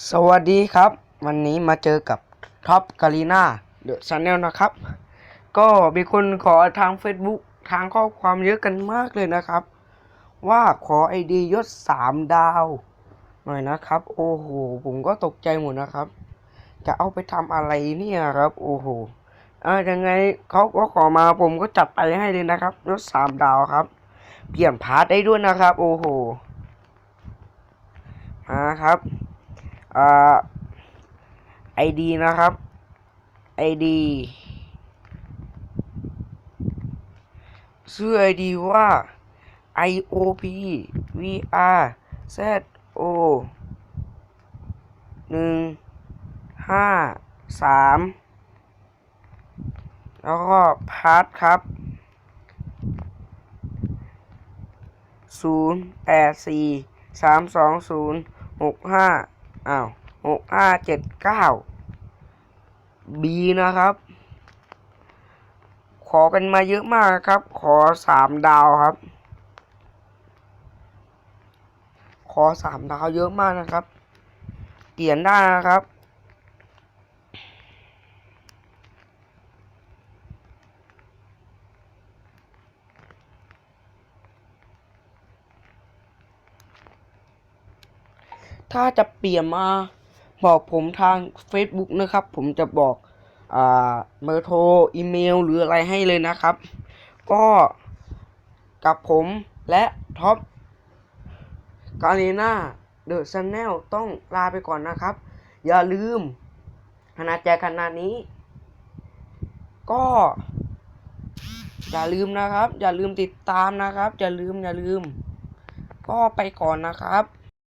สวัสดีครับ วันนี้มาเจอกับท็อปกาลีนาเดอะชาแนลนะครับ ก็มีคนขอทาง Facebook ทางข้อความเยอะกันมากเลยนะครับ ว่าขอไอดียศสามดาว หน่อยนะครับ โอ้โห ผมก็ตกใจหมดนะครับ จะเอาไปทำอะไรเนี่ยครับ โอ้โหอ่ายังไงเขาก็ขอมาผมก็จัดไปให้เลยนะครับยศสามดาวครับ เปลี่ยนพาร์ทได้ด้วยนะครับ โอ้โหมาครับ อ่าไอดีนะครับไอดีชื่อไอดีว่า IOP VR ZO หนึ่งห้าสามแล้วก็พาร์ทครับศูนย์แปดสี่สามสองศูนย์หกห้า อ้าวหกห้าเจ็ดเก้า B นะครับ ขอกันมาเยอะมากครับ ขอสามดาวครับ ขอสามดาวเยอะมากนะครับเปลี่ยนได้นะครับ ถ้าจะเปลี่ยนมาบอกผมทาง Facebook นะครับ ผมจะบอกอ่าเบอร์โทรอีเมลหรืออะไรให้เลยนะครับ ก็กับผมและท็อปกาเลนาเดอะชแนลต้องลาไปก่อนนะครับ อย่าลืมขนาดแจกขนาดนี้ ก็ อย่าลืมนะครับ อย่าลืมติดตามนะครับ อย่าลืมอย่าลืม ก็ไปก่อนนะครับ